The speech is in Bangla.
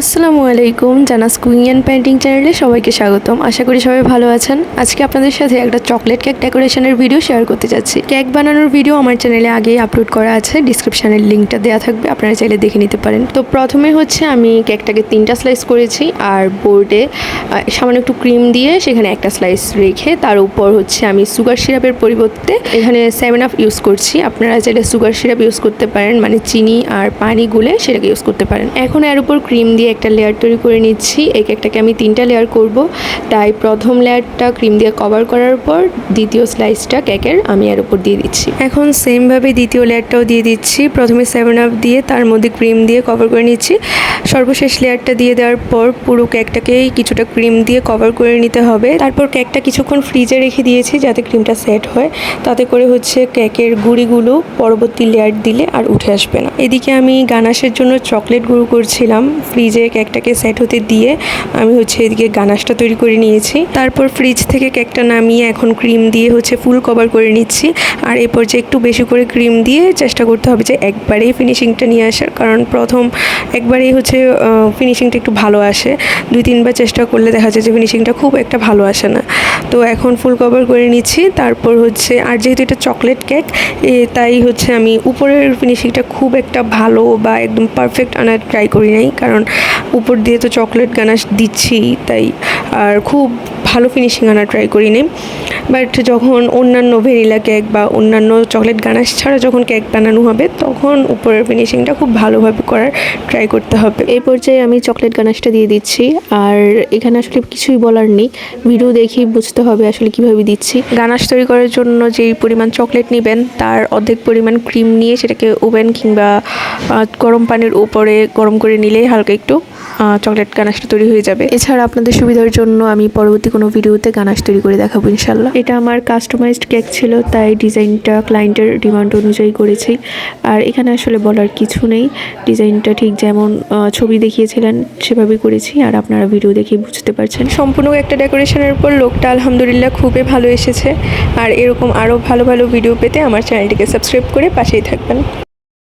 আসসালামু আলাইকুম জানাস কুইং অ্যান্ড পেন্টিং চ্যানেলে সবাইকে স্বাগতম। আশা করি সবাই ভালো আছেন। আজকে আপনাদের সাথে একটা চকলেট কেক ডেকোরেশনের ভিডিও শেয়ার করতে যাচ্ছি। কেক বানানোর ভিডিও আমার চ্যানেলে আগেই আপলোড করা আছে। ডিসক্রিপশানের লিঙ্কটা দেওয়া থাকবে, আপনারা চাইলে দেখে নিতে পারেন। তো প্রথমে হচ্ছে আমি কেকটাকে তিনটা স্লাইস করেছি আর বোর্ডে সামান্য একটু ক্রিম দিয়ে সেখানে একটা স্লাইস রেখে তার উপর হচ্ছে আমি সুগার সিরাপের পরিবর্তে এখানে সেভেন আপ ইউজ করছি। আপনারা চাইলে সুগার সিরাপ ইউজ করতে পারেন মানে চিনি আর পানি গুলে সেটাকে ইউজ করতে পারেন। এখন এর উপর ক্রিম দিয়ে একটা লেয়ার তৈরি করে নিচ্ছি। এই কেকটাকে আমি তিনটা লেয়ার করব। তাই প্রথম লেয়ারটা ক্রিম দিয়ে কভার করার পর দ্বিতীয় স্লাইসটা কেকের আমি এর উপর দিয়ে দিচ্ছি। এখন সেমভাবে দ্বিতীয় লেয়ারটাও দিয়ে দিচ্ছি। প্রথমে সেভেন আপ দিয়ে তার মধ্যে ক্রিম দিয়ে কভার করে নিচ্ছি। সর্বশেষ লেয়ারটা দিয়ে দেওয়ার পর পুরো কেকটাকেই কিছুটা ক্রিম দিয়ে কভার করে নিতে হবে। তারপর কেকটা কিছুক্ষণ ফ্রিজে রেখে দিয়েছি যাতে ক্রিমটা সেট হয়। তাতে করে হচ্ছে কেকের গুঁড়িগুলো পরবর্তী লেয়ার দিলে আর উঠে আসবে না। এদিকে আমি গানাশের জন্য চকলেট গুঁড়ো করছিলাম। ফ্রিজে কেকটাকে সেট হতে দিয়ে আমি হচ্ছে এদিকে গানাশটা তৈরি করে নিয়েছি। তারপর ফ্রিজ থেকে কেকটা নামিয়ে এখন ক্রিম দিয়ে হচ্ছে ফুল কভার করে নিচ্ছি। আর এরপর যে একটু বেশি করে ক্রিম দিয়ে চেষ্টা করতে হবে যে একবারেই ফিনিশিংটা নিয়ে আসার। কারণ প্রথম একবারেই হচ্ছে ফিনিশিংটা একটু ভালো আসে। দুই তিনবার চেষ্টা করলে দেখা যায় যে ফিনিশিংটা খুব একটা ভালো আসে না। তো এখন ফুল কভার করে নিচ্ছি। তারপর হচ্ছে, আর যেহেতু এটা চকলেট কেক তাই হচ্ছে আমি উপরের ফিনিশিংটা খুব একটা ভালো বা একদম পারফেক্ট আনার ট্রাই করি নাই। কারণ উপর দিয়ে তো চকলেট গানাশ দিচ্ছি তাই। আর খুব ভালো ফিনিশিং আনার ট্রাই করিনি। বাট যখন অন্যান্য ভ্যানিলা কেক বা অন্যান্য চকলেট গানাশ ছাড়া যখন কেক বানানো হবে তখন উপরের ফিনিশিংটা খুব ভালোভাবে করার ট্রাই করতে হবে। এই পর্যায়ে আমি চকলেট গানাশটা দিয়ে দিচ্ছি। আর এখানে আসলে কিছুই বলার নেই। ভিডিও দেখেই বুঝতে হবে আসলে কীভাবে দিচ্ছি। গানাশ তৈরি করার জন্য যেই পরিমাণ চকলেট নেবেন তার অর্ধেক পরিমাণ ক্রিম নিয়ে সেটাকে ওভেন কিংবা গরম পানির উপরে গরম করে নিলেই হালকা একটু চকলেট গানাশটা তৈরি হয়ে যাবে। এছাড়া আপনাদের সুবিধার জন্য আমি পরবর্তী কোনো ভিডিওতে গানাশ তৈরি করে দেখাবো ইনশাল্লাহ। এটা আমার কাস্টমাইজড কেক ছিল তাই ডিজাইনটা ক্লায়েন্টের ডিমান্ড অনুযায়ী করেছি। আর এখানে আসলে বলার কিছু নেই ডিজাইনটা ঠিক যেমন ছবি দেখিয়েছিলেন সেভাবেই করেছি আর আপনারা ভিডিও দেখেই বুঝতে পারছেন। সম্পূর্ণ একটা ডেকোরেশনের উপর লোকটা আলহামদুলিল্লাহ খুবই ভালো এসেছে। আর এরকম আরও ভালো ভালো ভিডিও পেতে আমার চ্যানেলটিকে সাবস্ক্রাইব করে পাশেই থাকবেন।